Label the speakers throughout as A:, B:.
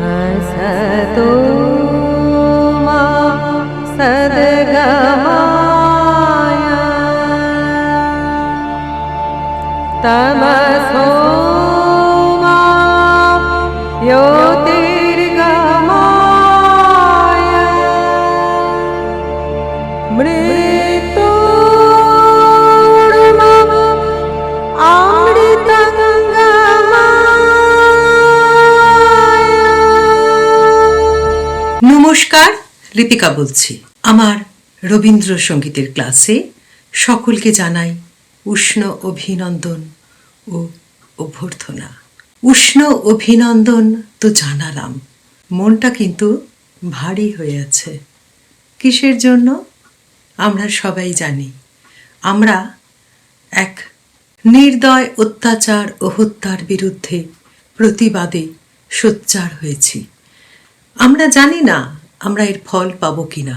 A: हसतो
B: নমস্কার, লিপিকা বলছি। আমার রবীন্দ্রসঙ্গীতের ক্লাসে সকলকে জানাই উষ্ণ অভিনন্দন ও অভ্যর্থনা। উষ্ণ অভিনন্দন তো জানালাম। মনটা কিন্তু ভারী হয়ে আছে। কিসের জন্য? আমরা সবাই জানি। আমরা এক নির্দয় অত্যাচার ও হত্যার বিরুদ্ধে প্রতিবাদে সোচ্চার হয়েছি। আমরা জানি না আমরা এর ফল পাবো কিনা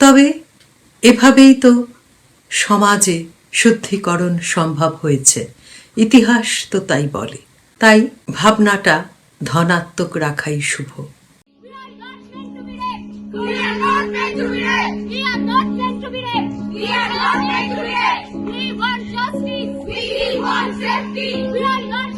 B: তবে এভাবেই তো সমাজে শুদ্ধিকরণ সম্ভব হয়েছে ইতিহাস তো তাই বলে তাই ভাবনাটা ধনাত্মক রাখাই শুভ
C: We are not meant to be. We want justice. We want safety. We are not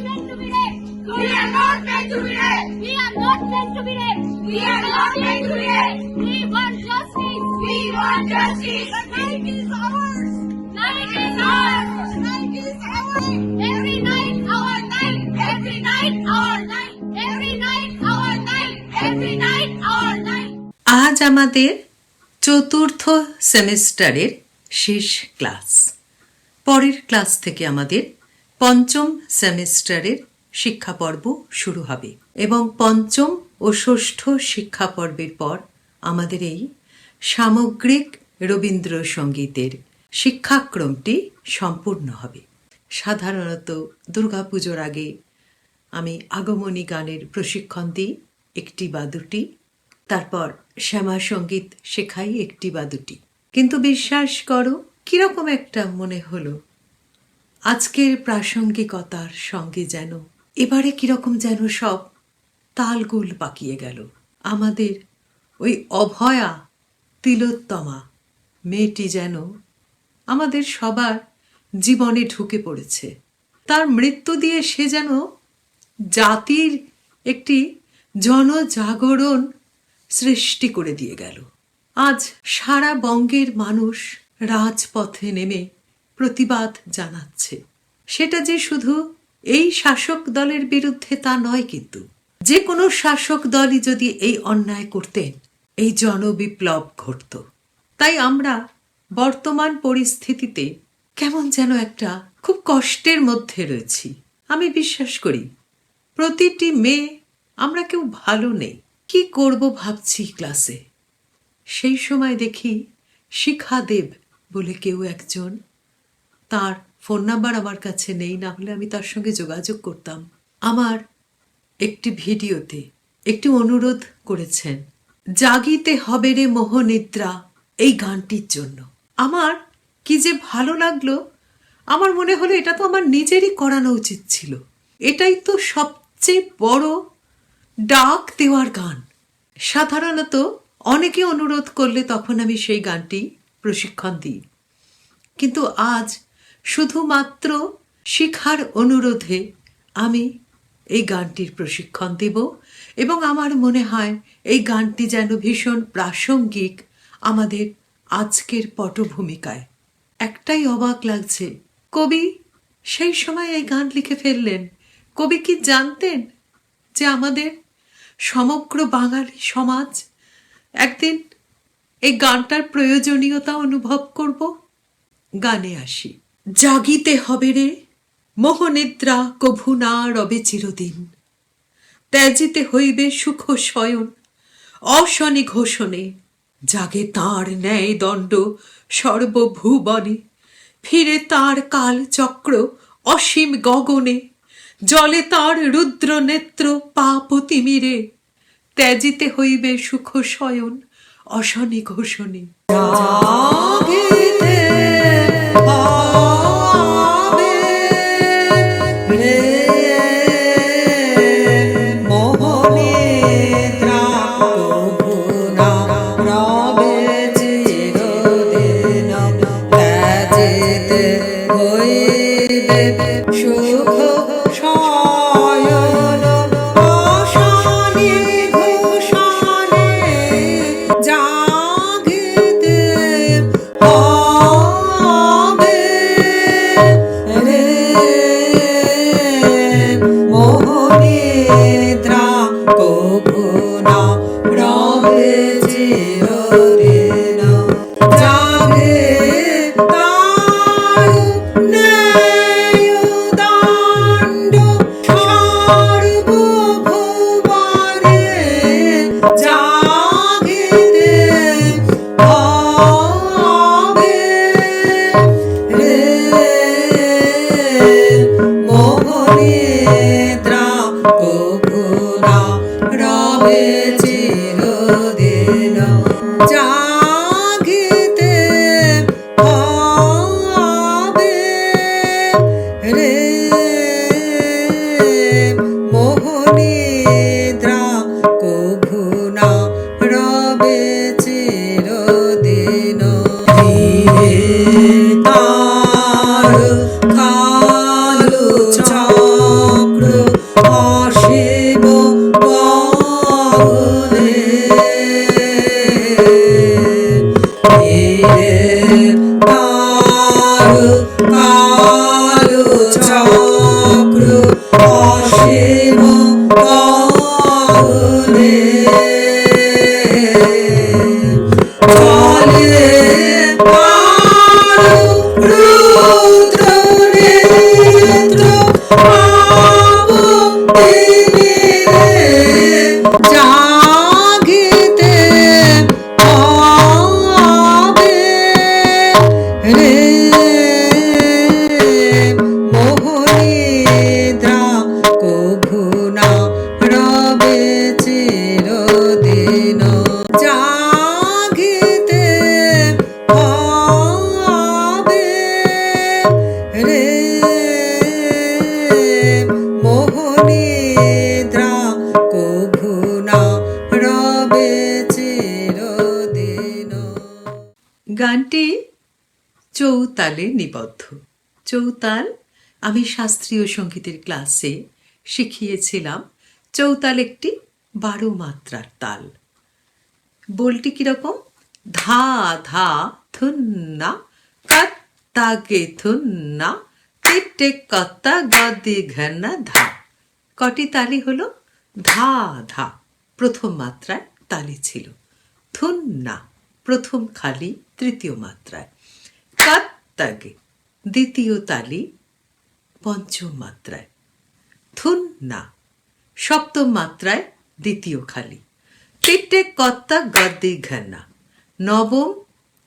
C: not meant to be raped. We are not meant to be raped. We want justice. We want justice. The night is ours. Night is ours. Night is ours. Every night our night. Every night our night. Every night our night. Every night our night.
B: আজ আমাদের চতুর্থ সেমেস্টারের শেষ class পরের class থেকে আমাদের পঞ্চম সেমেস্টারের শিক্ষা পর্ব শুরু হবে। এবং পঞ্চম ও ষষ্ঠ শিক্ষা পর্বের পর আমাদের এই সামগ্রিক রবীন্দ্রসঙ্গীতের শিক্ষাক্রমটি সম্পূর্ণ হবে। সাধারণত দুর্গাপুজোর আগে আমি আগমনী গানের প্রশিক্ষণ দিই একটি বা দুটি, তারপর শ্যামা সংগীত শেখাই একটি বা দুটি। কিন্তু বিশ্বাস করো, কীরকম একটা মনে হলো, আজকের প্রাসঙ্গিকতার সঙ্গে যেন এবারে কীরকম যেন সব তালগোল পাকিয়ে গেল। আমাদের ওই অভয়া তিলোত্তমা, মেয়েটি যেন আমাদের সবার জীবনে ঢুকে পড়েছে। তার মৃত্যু দিয়ে সে যেন জাতির একটি জনজাগরণ সৃষ্টি করে দিয়ে গেল। আজ সারা বঙ্গের মানুষ রাজপথে নেমে প্রতিবাদ জানাচ্ছে। সেটা যে শুধু এই শাসক দলের বিরুদ্ধে তা নয় কিন্তু। যে কোনো শাসক দলই যদি এই অন্যায় করতেন, এই জনবিপ্লব ঘটত। তাই আমরা বর্তমান পরিস্থিতিতে কেমন যেন একটা খুব কষ্টের মধ্যে রয়েছি। আমি বিশ্বাস করি, প্রতিটি মেয়ে আমরা কেউ ভালো নেই। কি করব ভাবছি ক্লাসে? সেই সময় দেখি শিখা দেব বলে কেউ একজন তার ফোন নাম্বার আমার কাছে নেই, না হলে আমি তার সঙ্গে যোগাযোগ করতাম। আমার একটি ভিডিওতে একটি অনুরোধ করেছেন, জাগিতে হবে রে মোহনিদ্রা এই গানটির জন্য। আমার কি যে ভালো লাগল, আমার মনে হলো এটা তো আমার নিজেরই করানো উচিত ছিল। এটাই তো সবচেয়ে বড় ডাক দেওয়ার গান। সাধারণত অনেকে অনুরোধ করলে তখন আমি সেই গানটি প্রশিক্ষণ দিই। কিন্তু আজ শুধুমাত্র শিখার অনুরোধে আমি এই গানটির প্রশিক্ষণ দেব এবং আমার মনে হয় এই গানটি যেন ভীষণ প্রাসঙ্গিক আমাদের আজকের পটভূমিকায়। একটাই অবাক লাগছে, কবি সেই সময় এই গান লিখে ফেললেন। কবি কি জানতেন যে আমাদের সমগ্র বাঙালি সমাজ একদিন এই গানটার প্রয়োজনীয়তা অনুভব করব? গানে আসি। জাগিতে হবে রে, মোহনিদ্রা কভু না রবে চিরদিন। ত্যাজিতে হইবে সুখ শয়ন, অশনি ঘোষণে, জাগে তার ন্যায় দণ্ড সর্বভুবনে। ফিরে তার কাল চক্র অসীম গগনে, জলে তার রুদ্র নেত্র পাপ তিমিরে। ত্যাজিতে হইবে সুখ শয়ন, অশনি ঘোষণে। জাগিতে চৌতালে নিবদ্ধ। চৌতাল, আমি শাস্ত্রীয় সঙ্গীতের ক্লাসে শিখিয়েছিলাম চৌতাল একটি বারো মাত্রার তাল। বলটি কীরকম ধা ধা থুন্না কত্তা গে থুন্না টিটে কত্তা গদি ঘন্না ধা। কটি তালি হলো? ধা ধা। প্রথম মাত্রায় তালি ছিল। থুন্না প্রথম খালি, তৃতীয় মাত্রায়। কাত্তাগে দ্বিতীয় তালি পঞ্চম মাত্রায়। থুন না, সপ্তম মাত্রায় দ্বিতীয় খালি। তিটে কত্তা গদ্দি ঘন্না, নবম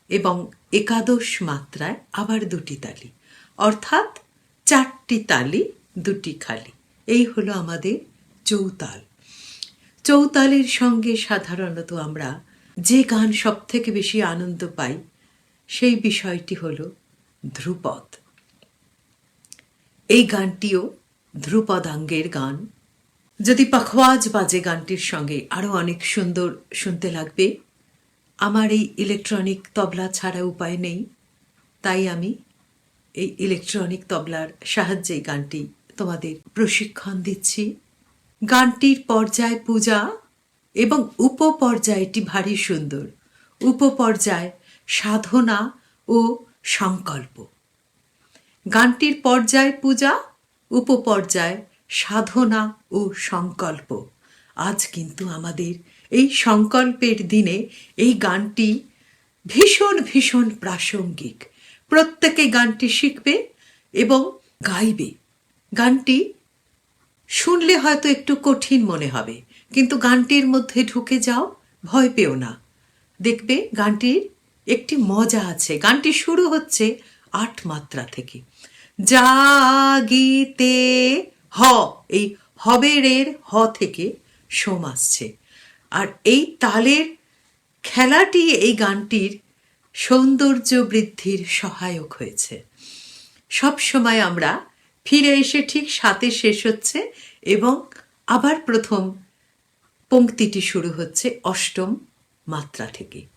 B: এবং একাদশ মাত্রায় আবার দুটি তালি। অর্থাৎ চারটি তালি, দুটি খালি। এই হলো আমাদের চৌতাল। চৌতালের সঙ্গে সাধারণত আমরা যে গান সব থেকে বেশি আনন্দ পাই, সেই বিষয়টি হলো ধ্রুপদ। এই গানটিও ধ্রুপদাঙ্গের গান। যদি পাখওয়াজ বাজে গানটির সঙ্গে আরও অনেক সুন্দর শুনতে লাগবে, আমার এই ইলেকট্রনিক তবলা ছাড়া উপায় নেই। তাই আমি এই ইলেকট্রনিক তবলার সাহায্যে গানটি তোমাদের প্রশিক্ষণ দিচ্ছি। গানটির পর্যায় পূজা এবং উপপর্যায়টি ভারী সুন্দর। উপপর্যায় সাধনা ও সংকল্প। গানটির পর্যায় পূজা, উপপর্যায় সাধনা ও সংকল্প। আজ কিন্তু আমাদের এই সংকল্পের দিনে এই গানটি ভীষণ ভীষণ প্রাসঙ্গিক। প্রত্যেকে গানটি শিখবে এবং গাইবে। গানটি শুনলে হয়তো একটু কঠিন মনে হবে, কিন্তু গানটির মধ্যে ঢুকে যাও, ভয় পেও না। দেখবে গানটির একটি মজা আছে। গানটি শুরু হচ্ছে আট মাত্রা থেকে। জাগিতে হ, এই হবেরের হ থেকে সোম আসছে। আর এই তালের খেলাটি, এই গানটির সৌন্দর্য বৃদ্ধির সহায়ক হয়েছে। সব সময় আমরা ফিরে এসে ঠিক সাথে শেষ হচ্ছে এবং আবার প্রথম পংক্তিটি শুরু হচ্ছে অষ্টম মাত্রা থেকে।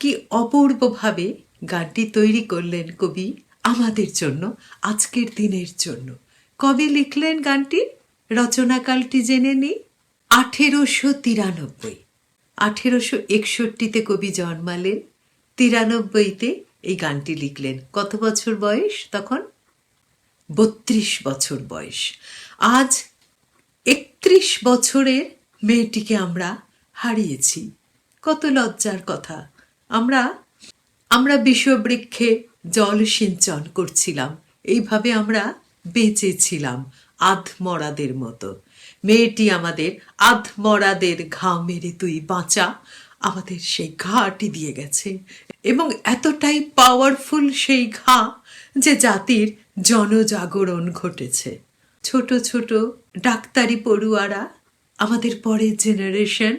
B: কি অপূর্বভাবে গানটি তৈরি করলেন কবি আমাদের জন্য, আজকের দিনের জন্য। কবে লিখলেন গানটি? রচনাকালটি জেনে নিই। আঠেরোশো তিরানব্বই। আঠেরোশো একষট্টিতে কবি জন্মালেন। তিরানব্বইতে এই গানটি লিখলেন। কত বছর বয়স তখন? বত্রিশ বছর বয়স। আজ একত্রিশ বছরের মেয়েটিকে আমরা হারিয়েছি। কত লজ্জার কথা। আমরা আমরা বিষবৃক্ষে জল সিঞ্চন করছিলাম। এইভাবে আমরা বেঁচেছিলাম আধমরাদের মতো। মেয়েটি আমাদের, আধমরাদের ঘা মেরে তুই বাঁচা। আমাদের সেই ঘাটি দিয়ে গেছে। এবং এতটাই পাওয়ারফুল সেই ঘা যে জাতির জনজাগরণ ঘটেছে। ছোট ছোট ডাক্তারি পড়ুয়ারা, আমাদের পরের জেনারেশন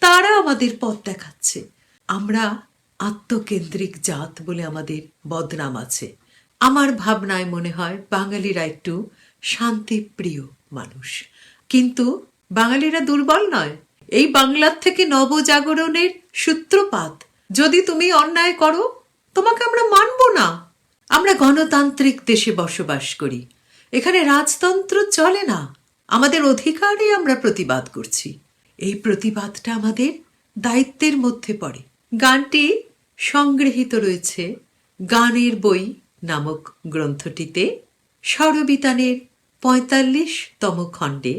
B: তারা আমাদের পথ দেখাচ্ছে। আমরা আত্মকেন্দ্রিক জাত বলে আমাদের বদনাম আছে। আমার ভাবনায় মনে হয় বাঙালিরা একটু শান্তিপ্রিয় মানুষ। কিন্তু বাঙালিরা দুর্বল নয়। এই বাংলার থেকে নবজাগরণের সূত্রপাত যদি তুমি অন্যায় করো, তোমাকে আমরা মানব না। আমরা গণতান্ত্রিক দেশে বসবাস করি। এখানে রাজতন্ত্র চলে না। আমাদের অধিকারে আমরা প্রতিবাদ করছি। এই প্রতিবাদটা আমাদের দায়িত্বের মধ্যে পড়ে। গানটি সংগৃহীত রয়েছে গানের বই নামক গ্রন্থটিতে স্বরবিতানের পঁয়তাল্লিশতম খণ্ডে।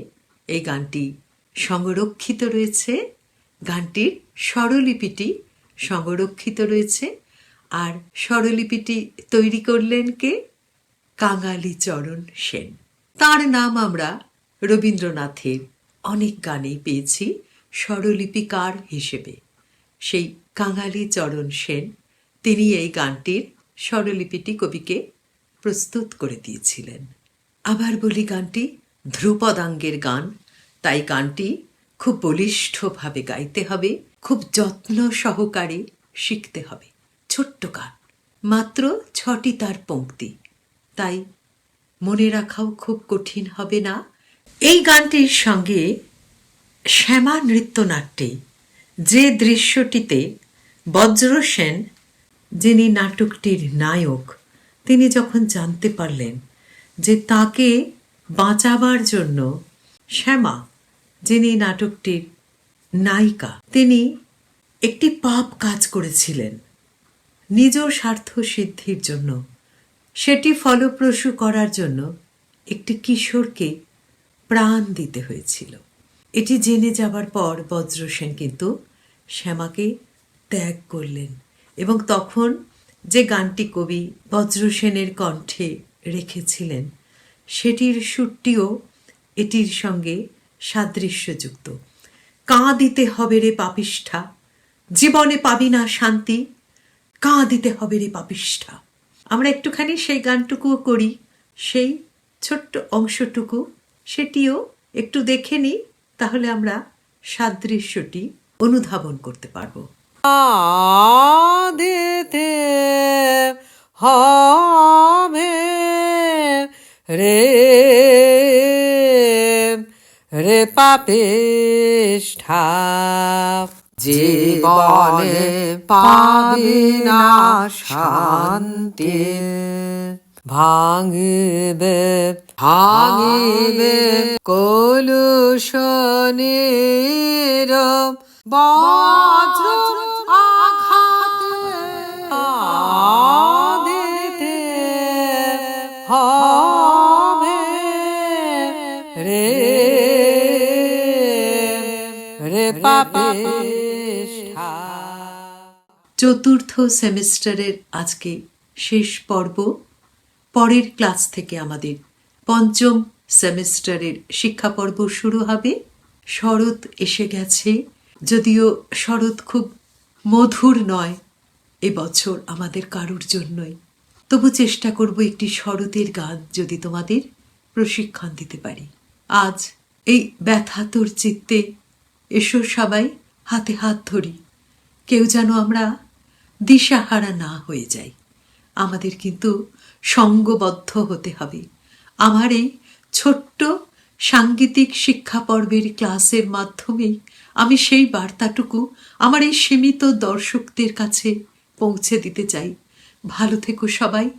B: এই গানটি সংরক্ষিত রয়েছে, গানটির স্বরলিপিটি সংরক্ষিত রয়েছে আর স্বরলিপিটি তৈরি করলেন কে? কাঙালি চরণ সেন। তার নাম আমরা রবীন্দ্রনাথের অনেক গানেই পেয়েছি স্বরলিপিকার হিসেবে। সেই কাঙালি চরণ সেন, তিনি এই গানটির স্বরলিপিটি কবিকে প্রস্তুত করে দিয়েছিলেন। আবার বলি গানটি ধ্রুপদাঙ্গের গান, তাই গানটি খুব বলিষ্ঠভাবে গাইতে হবে, খুব যত্ন সহকারে শিখতে হবে। ছোট্ট গান, মাত্র ছটি তার পঙ্ক্তি, তাই মনে রাখাও খুব কঠিন হবে না। এই গানটির সঙ্গে শ্যামা নৃত্যনাট্যে যে দৃশ্যটিতে বজ্রসেন যিনি নাটকটির নায়ক, তিনি যখন জানতে পারলেন যে তাকে বাঁচাবার জন্য শ্যামা, যিনি নাটকটির নায়িকা, তিনি একটি পাপ কাজ করেছিলেন নিজ স্বার্থ সিদ্ধির জন্য। সেটি ফলপ্রসূ করার জন্য একটি কিশোরকে প্রাণ দিতে হয়েছিল। এটি জেনে যাবার পর বজ্রসেন কিন্তু শ্যামাকে ত্যাগ করলেন এবং তখন যে গানটি কবি বজ্রসেনের কণ্ঠে রেখেছিলেন, সেটির সুরটিও এটির সঙ্গে সাদৃশ্যযুক্ত। কাঁ দিতে হবে রে পাপিষ্ঠা, জীবনে পাবি না শান্তি, কাঁ দিতে হবে রে পাপিষ্ঠা। আমরা একটুখানি সেই গানটুকুও করি, সেই ছোট্ট অংশটুকু, সেটিও একটু দেখে নিই, তাহলে আমরা সাদৃশ্যটি অনুধাবন করতে পারব।
A: আদিতে হবে রে রে পাপিষ্ঠা। জীবনে পাবি না শান্তি ভাঙিবে ভাঙিবে কলুষণের বজ্র। রে
B: চতুর্থ সেমিস্টারের আজকে শেষ পর্ব পরের ক্লাস থেকে আমাদের পঞ্চম সেমিস্টারের শিক্ষা পর্ব শুরু হবে। শরৎ এসে গেছে যদিও শরৎ খুব মধুর নয় এবছর আমাদের কারুর জন্যই। তবু চেষ্টা করব একটি শরতের গান যদি তোমাদের প্রশিক্ষণ দিতে পারি। আজ এই ব্যথাতুর চিত্তে এসো সবাই হাতে হাত ধরি। কেউ যেন আমরা দিশাহারা না হয়ে যাই। আমাদের কিন্তু সঙ্গবদ্ধ হতে হবে। আমার এই ছোট্ট সাংগীতিক শিক্ষা পর্বের ক্লাসের মাধ্যমেই আমি সেই বার্তাটুকু আমার এই সীমিত দর্শকদের কাছে পৌঁছে দিতে চাই। ভালো থেকো সবাই।